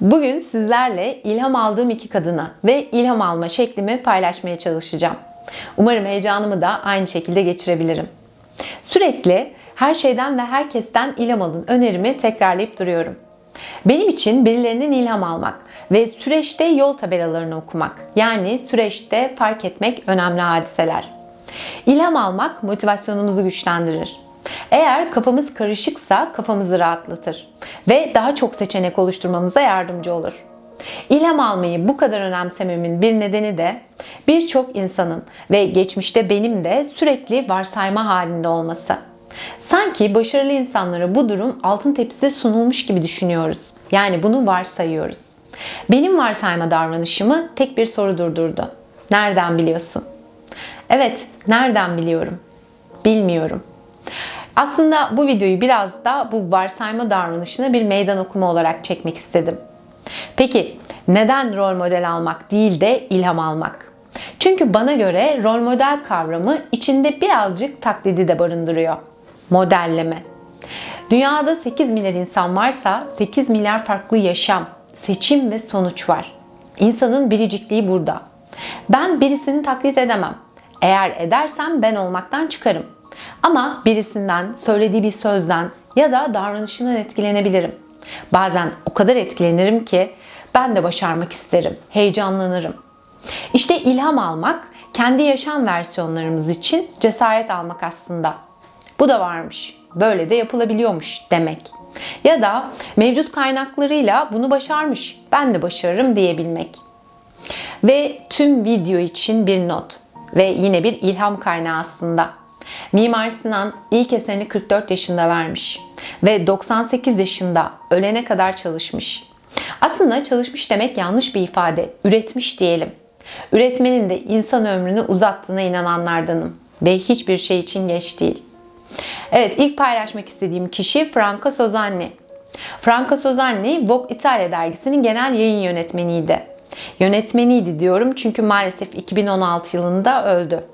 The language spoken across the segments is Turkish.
Bugün sizlerle ilham aldığım iki kadını ve ilham alma şeklimi paylaşmaya çalışacağım. Umarım heyecanımı da aynı şekilde geçirebilirim. Sürekli her şeyden ve herkesten ilham alın önerimi tekrarlayıp duruyorum. Benim için birilerinden ilham almak ve süreçte yol tabelalarını okumak, yani süreçte fark etmek önemli hadiseler. İlham almak motivasyonumuzu güçlendirir. Eğer kafamız karışıksa kafamızı rahatlatır ve daha çok seçenek oluşturmamıza yardımcı olur. İlham almayı bu kadar önemsememin bir nedeni de birçok insanın ve geçmişte benim de sürekli varsayma halinde olması. Sanki başarılı insanlara bu durum altın tepside sunulmuş gibi düşünüyoruz. Yani bunu varsayıyoruz. Benim varsayma davranışımı tek bir soru durdurdu. Nereden biliyorsun? Evet, nereden biliyorum? Bilmiyorum. Aslında bu videoyu biraz da bu varsayma davranışına bir meydan okuma olarak çekmek istedim. Peki neden rol model almak değil de ilham almak? Çünkü bana göre rol model kavramı içinde birazcık taklidi de barındırıyor. Modelleme. Dünyada 8 milyar insan varsa 8 milyar farklı yaşam, seçim ve sonuç var. İnsanın biricikliği burada. Ben birisini taklit edemem. Eğer edersem ben olmaktan çıkarım. Ama birisinden, söylediği bir sözden ya da davranışından etkilenebilirim. Bazen o kadar etkilenirim ki ben de başarmak isterim, heyecanlanırım. İşte ilham almak, kendi yaşam versiyonlarımız için cesaret almak aslında. Bu da varmış, böyle de yapılabiliyormuş demek. Ya da mevcut kaynaklarıyla bunu başarmış, ben de başarırım diyebilmek. Ve tüm video için bir not ve yine bir ilham kaynağı aslında. Mimar Sinan ilk eserini 44 yaşında vermiş ve 98 yaşında ölene kadar çalışmış. Aslında çalışmış demek yanlış bir ifade. Üretmiş diyelim. Üretmenin de insan ömrünü uzattığına inananlardanım ve hiçbir şey için geç değil. Evet ilk paylaşmak istediğim kişi Franca Sozanni. Franca Sozanni Vogue İtalya dergisinin genel yayın yönetmeniydi. Yönetmeniydi diyorum çünkü maalesef 2016 yılında öldü.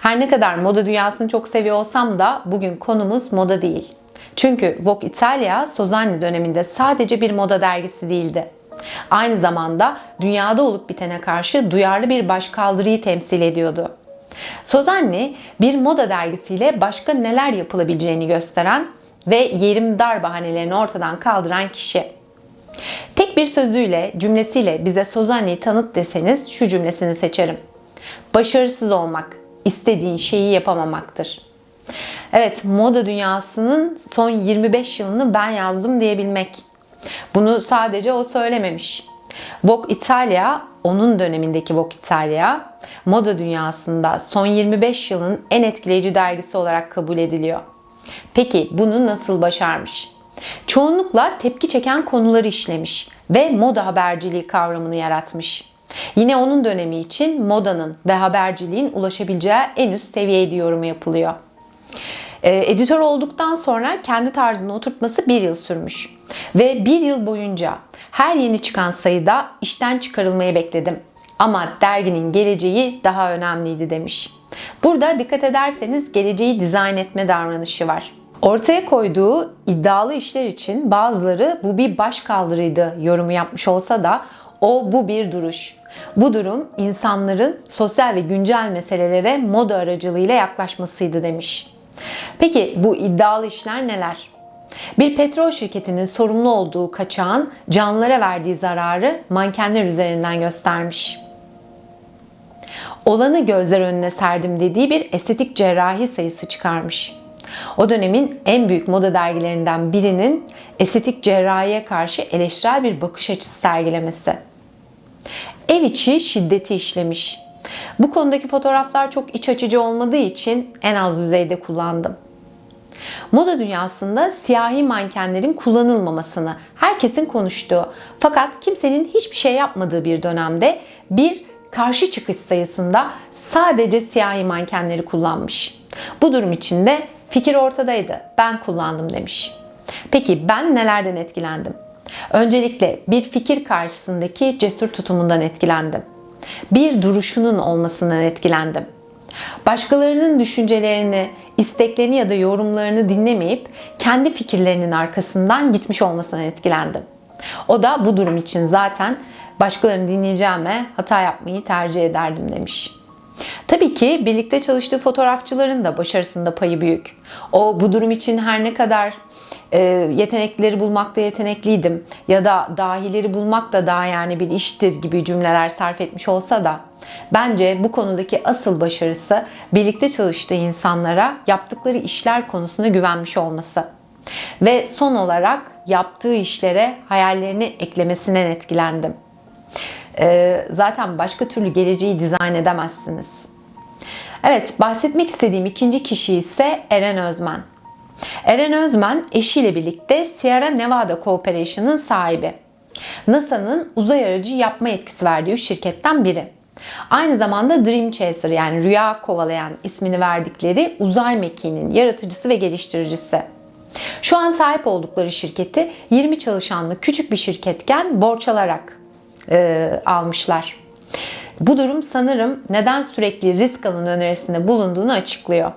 Her ne kadar moda dünyasını çok seviyor olsam da bugün konumuz moda değil. Çünkü Vogue Italia Sozanni döneminde sadece bir moda dergisi değildi. Aynı zamanda dünyada olup bitene karşı duyarlı bir başkaldırıyı temsil ediyordu. Sozanni bir moda dergisiyle başka neler yapılabileceğini gösteren ve yerim dar bahanelerini ortadan kaldıran kişi. Tek bir sözüyle, cümlesiyle bize Sozanni'yi tanıt deseniz şu cümlesini seçerim. Başarısız olmak, istediğin şeyi yapamamaktır. Evet, moda dünyasının son 25 yılını ben yazdım diyebilmek. Bunu sadece o söylememiş. Vogue Italia, onun dönemindeki Vogue Italia, moda dünyasında son 25 yılın en etkileyici dergisi olarak kabul ediliyor. Peki bunu nasıl başarmış? Çoğunlukla tepki çeken konuları işlemiş ve moda haberciliği kavramını yaratmış. Yine onun dönemi için modanın ve haberciliğin ulaşabileceği en üst seviyeydi yorumu yapılıyor. Ee, editör olduktan sonra kendi tarzını oturtması bir yıl sürmüş. Ve bir yıl boyunca her yeni çıkan sayıda işten çıkarılmayı bekledim. Ama derginin geleceği daha önemliydi demiş. Burada dikkat ederseniz geleceği dizayn etme davranışı var. Ortaya koyduğu iddialı işler için bazıları bu bir baş kaldırıydı yorumu yapmış olsa da o bu bir duruş. Bu durum insanların sosyal ve güncel meselelere moda aracılığıyla yaklaşmasıydı demiş. Peki bu iddialı işler neler? Bir petrol şirketinin sorumlu olduğu kaçağın canlılara verdiği zararı mankenler üzerinden göstermiş. Olanı gözler önüne serdim dediği bir estetik cerrahi sayısı çıkarmış. O dönemin en büyük moda dergilerinden birinin estetik cerrahiye karşı eleştirel bir bakış açısı sergilemesi. Ev içi şiddeti işlemiş. Bu konudaki fotoğraflar çok iç açıcı olmadığı için en az düzeyde kullandım. Moda dünyasında siyahi mankenlerin kullanılmamasını herkesin konuştuğu fakat kimsenin hiçbir şey yapmadığı bir dönemde bir karşı çıkış sayısında sadece siyahi mankenleri kullanmış. Bu durum içinde fikir ortadaydı. Ben kullandım demiş. Peki ben nelerden etkilendim? Öncelikle bir fikir karşısındaki cesur tutumundan etkilendim. Bir duruşunun olmasından etkilendim. Başkalarının düşüncelerini, isteklerini ya da yorumlarını dinlemeyip kendi fikirlerinin arkasından gitmiş olmasından etkilendim. O da bu durum için zaten başkalarını dinleyeceğime hata yapmayı tercih ederdim demiş. Tabii ki birlikte çalıştığı fotoğrafçıların da başarısında payı büyük. O bu durum için her ne kadar e, yetenekleri bulmakta yetenekliydim ya da dahileri bulmak da daha yani bir iştir gibi cümleler sarf etmiş olsa da bence bu konudaki asıl başarısı birlikte çalıştığı insanlara yaptıkları işler konusunda güvenmiş olması. Ve son olarak yaptığı işlere hayallerini eklemesinden etkilendim. Ee, zaten başka türlü geleceği dizayn edemezsiniz. Evet, bahsetmek istediğim ikinci kişi ise Eren Özmen. Eren Özmen eşiyle birlikte Sierra Nevada Corporation'ın sahibi. NASA'nın uzay aracı yapma etkisi verdiği üç şirketten biri. Aynı zamanda Dream Chaser yani rüya kovalayan ismini verdikleri uzay mekiğinin yaratıcısı ve geliştiricisi. Şu an sahip oldukları şirketi 20 çalışanlı küçük bir şirketken borç alarak e, almışlar. Bu durum sanırım neden sürekli risk alın önerisinde bulunduğunu açıklıyor.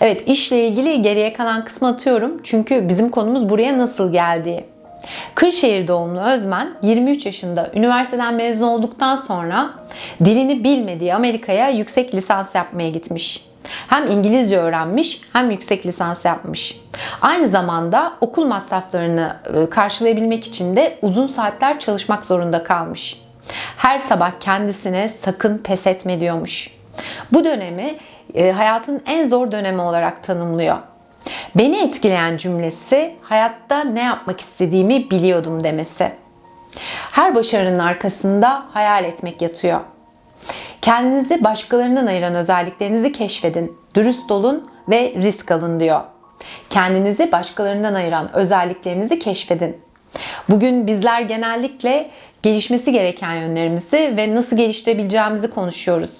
Evet işle ilgili geriye kalan kısmı atıyorum çünkü bizim konumuz buraya nasıl geldiği. Kırşehir doğumlu Özmen 23 yaşında üniversiteden mezun olduktan sonra dilini bilmediği Amerika'ya yüksek lisans yapmaya gitmiş. Hem İngilizce öğrenmiş hem yüksek lisans yapmış. Aynı zamanda okul masraflarını e, karşılayabilmek için de uzun saatler çalışmak zorunda kalmış. Her sabah kendisine sakın pes etme diyormuş. Bu dönemi e, hayatın en zor dönemi olarak tanımlıyor. Beni etkileyen cümlesi hayatta ne yapmak istediğimi biliyordum demesi. Her başarının arkasında hayal etmek yatıyor. Kendinizi başkalarından ayıran özelliklerinizi keşfedin. Dürüst olun ve risk alın diyor. Kendinizi başkalarından ayıran özelliklerinizi keşfedin. Bugün bizler genellikle gelişmesi gereken yönlerimizi ve nasıl geliştirebileceğimizi konuşuyoruz.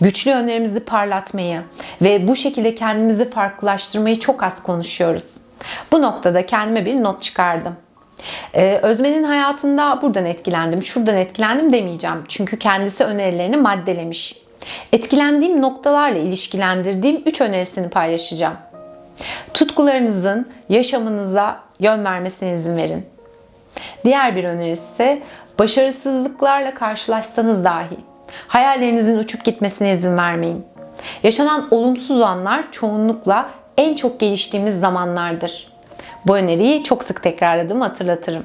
Güçlü yönlerimizi parlatmayı ve bu şekilde kendimizi farklılaştırmayı çok az konuşuyoruz. Bu noktada kendime bir not çıkardım. Ee, Özmen'in hayatında buradan etkilendim, şuradan etkilendim demeyeceğim. Çünkü kendisi önerilerini maddelemiş. Etkilendiğim noktalarla ilişkilendirdiğim 3 önerisini paylaşacağım. Tutkularınızın yaşamınıza yön vermesine izin verin. Diğer bir önerisi ise başarısızlıklarla karşılaşsanız dahi hayallerinizin uçup gitmesine izin vermeyin. Yaşanan olumsuz anlar çoğunlukla en çok geliştiğimiz zamanlardır. Bu öneriyi çok sık tekrarladım hatırlatırım.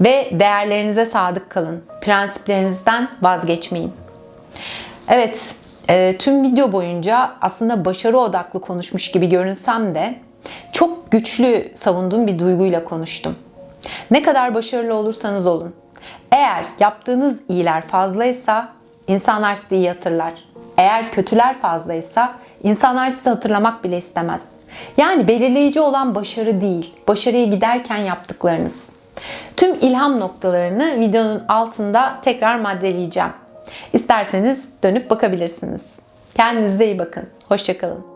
Ve değerlerinize sadık kalın. Prensiplerinizden vazgeçmeyin. Evet, e, tüm video boyunca aslında başarı odaklı konuşmuş gibi görünsem de çok güçlü savunduğum bir duyguyla konuştum. Ne kadar başarılı olursanız olun. Eğer yaptığınız iyiler fazlaysa insanlar sizi iyi hatırlar. Eğer kötüler fazlaysa insanlar sizi hatırlamak bile istemez. Yani belirleyici olan başarı değil, başarıya giderken yaptıklarınız. Tüm ilham noktalarını videonun altında tekrar maddeleyeceğim. İsterseniz dönüp bakabilirsiniz. Kendinize iyi bakın. Hoşçakalın.